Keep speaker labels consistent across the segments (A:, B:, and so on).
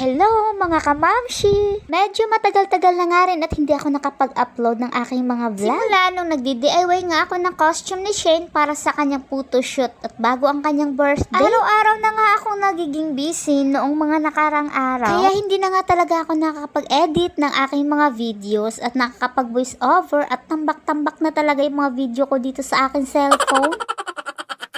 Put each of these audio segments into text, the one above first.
A: Hello mga kamamshi! Medyo matagal-tagal na nga rin at hindi ako nakapag-upload ng aking mga vlog. Simula nung nagdi-DIY nga ako ng costume ni Shane para sa kanyang photoshoot at bago ang kanyang birthday. Araw-araw na nga akong nagiging busy noong mga nakarang araw. Kaya hindi na nga talaga ako nakakapag-edit ng aking mga videos at nakakapag-voice over at tambak-tambak na talaga yung mga video ko dito sa aking cellphone.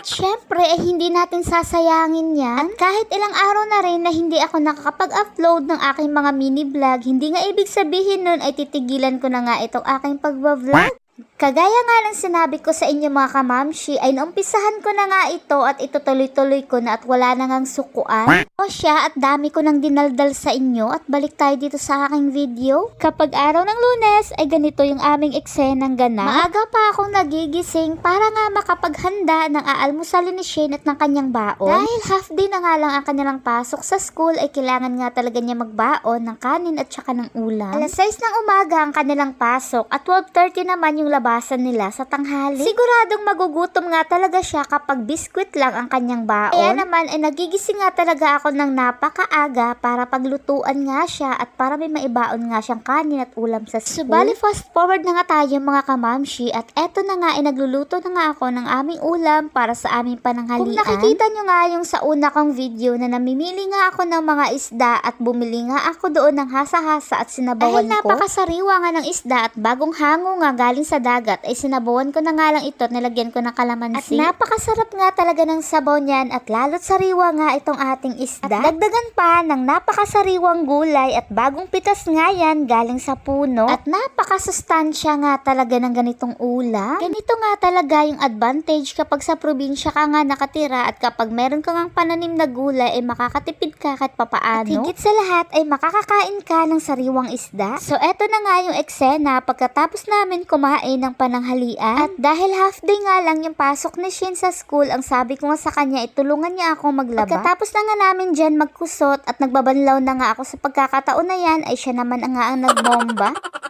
A: Siyempre, eh, hindi natin sasayangin yan. At kahit ilang araw na rin na hindi ako nakakapag-upload ng aking mga mini vlog, hindi nga ibig sabihin nun ay titigilan ko na nga itong aking pagbablog. Kagaya nga ng sinabi ko sa inyo mga kamamshi, ay naumpisahan ko na nga ito at itutuloy-tuloy ko na at wala na ngang sukuan. O siya at dami ko nang dinaldal sa inyo at balik tayo dito sa aking video. Kapag araw ng lunes ay ganito yung aming eksenang ganap. Maaga pa akong nagigising para nga makapaghanda ng aalmusalin ni Shane at ng kanyang baon. Dahil half day na nga lang ang kanilang pasok sa school ay kailangan nga talaga niya magbaon ng kanin at saka ng ulam. Alas 6 ng umaga ang kanilang pasok at 12.30 naman yung labasan nila sa tanghali. Siguradong magugutom nga talaga siya kapag biskwit lang ang kanyang baon. Kaya naman ay nagigising nga talaga ako ng napakaaga para paglutuan nga siya at para may maibaon nga siyang kanin at ulam sa school. Subali fast forward na nga tayo mga kamamshi at eto na nga ay nagluluto na nga ako ng aming ulam para sa aming pananghalian. Kung nakikita nyo nga yung sa una kong video na namimili nga ako ng mga isda at bumili nga ako doon ng hasa-hasa at sinabawan
B: Dahil
A: ko. napakasariwa nga ng isda at bagong hango nga galing sa dagat ay sinabawan ko na nga lang ito at nilagyan ko ng kalamansi. At napakasarap nga talaga ng sabaw niyan at lalo't sariwa nga itong ating isda. At dagdagan pa ng napakasariwang gulay at bagong pitas nga yan galing sa puno. At napakasustansya nga talaga ng ganitong ulam. Ganito nga talaga yung advantage kapag sa probinsya ka nga nakatira at kapag meron ka ngang pananim na gulay ay makakatipid ka kahit papaano. At higit sa lahat ay makakakain ka ng sariwang isda. So eto na nga yung eksena pagkatapos namin kumain ng pananghalian. At dahil half day nga lang yung pasok ni Shin sa school, ang sabi ko nga sa kanya, itulungan niya ako maglaba. Pagkatapos na nga namin dyan magkusot at nagbabanlaw na nga ako sa pagkakataon na yan, ay siya naman ang nga ang nagbomba.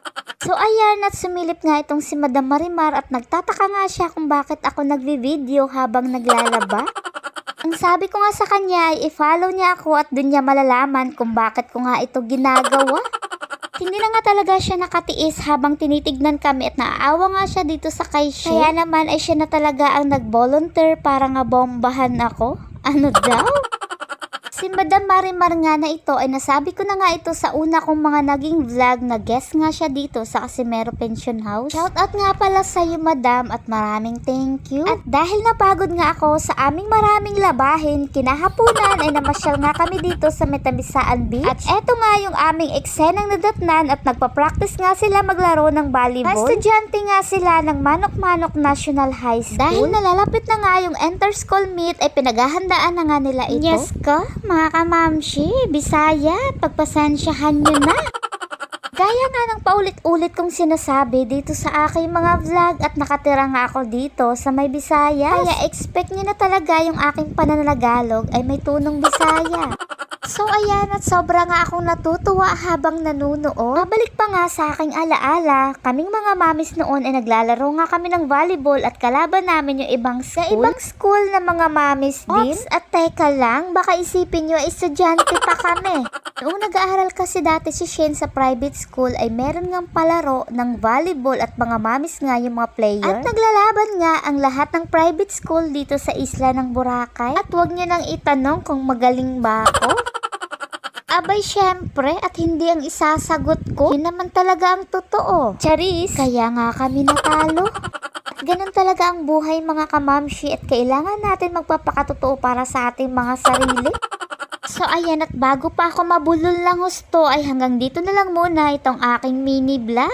A: So ayan at sumilip nga itong si Madam Marimar at nagtataka nga siya kung bakit ako nagvi-video habang naglalaba. Ang sabi ko nga sa kanya ay i-follow niya ako at dun niya malalaman kung bakit ko nga ito ginagawa. Hindi na nga talaga siya nakatiis habang tinitignan kami at naaawa nga siya dito sa kay. Kaya naman ay siya na talaga ang nag-volunteer para nga bombahan ako. Ano daw? Si Madam Marimar nga na ito ay nasabi ko na nga ito sa una kong mga naging vlog na guest nga siya dito sa Casimero Pension House. Shout out nga pala sa iyo Madam at maraming thank you. At dahil napagod nga ako sa aming maraming labahin, kinahapunan ay namasyal nga kami dito sa Metabisaan Beach. At eto nga yung aming eksenang nadatnan at nagpa-practice nga sila maglaro ng volleyball. Estudyante nga sila ng Manok-Manok National High School. Dahil nalalapit na nga yung inter-school meet ay pinaghahandaan na nga nila ito. Yes ka, mga kamamshi, Bisaya, pagpasensyahan nyo na. Gaya nga ng paulit-ulit kong sinasabi dito sa aking mga vlog at nakatira nga ako dito sa may Bisaya. Kaya expect nyo na talaga yung aking pananagalog ay may tunong Bisaya. So ayan at sobra nga akong natutuwa habang nanunood. Babalik pa nga sa aking alaala, kaming mga mamis noon ay naglalaro nga kami ng volleyball at kalaban namin yung ibang school. Sa ibang school na mga mamis din. Ops, at teka lang, baka isipin nyo estudyante pa kami. Noong nag-aaral kasi dati si Shane sa private school ay meron ngang palaro ng volleyball at mga mamis nga yung mga player. At naglalaban nga ang lahat ng private school dito sa isla ng Boracay. At wag nyo nang itanong kung magaling ba ako. Abay, syempre, at hindi ang isasagot ko. Yun naman talaga ang totoo. Charis, kaya nga kami natalo. At ganun talaga ang buhay mga kamamshi at kailangan natin magpapakatotoo para sa ating mga sarili. So ayan at bago pa ako mabulol lang husto ay hanggang dito na lang muna itong aking mini vlog.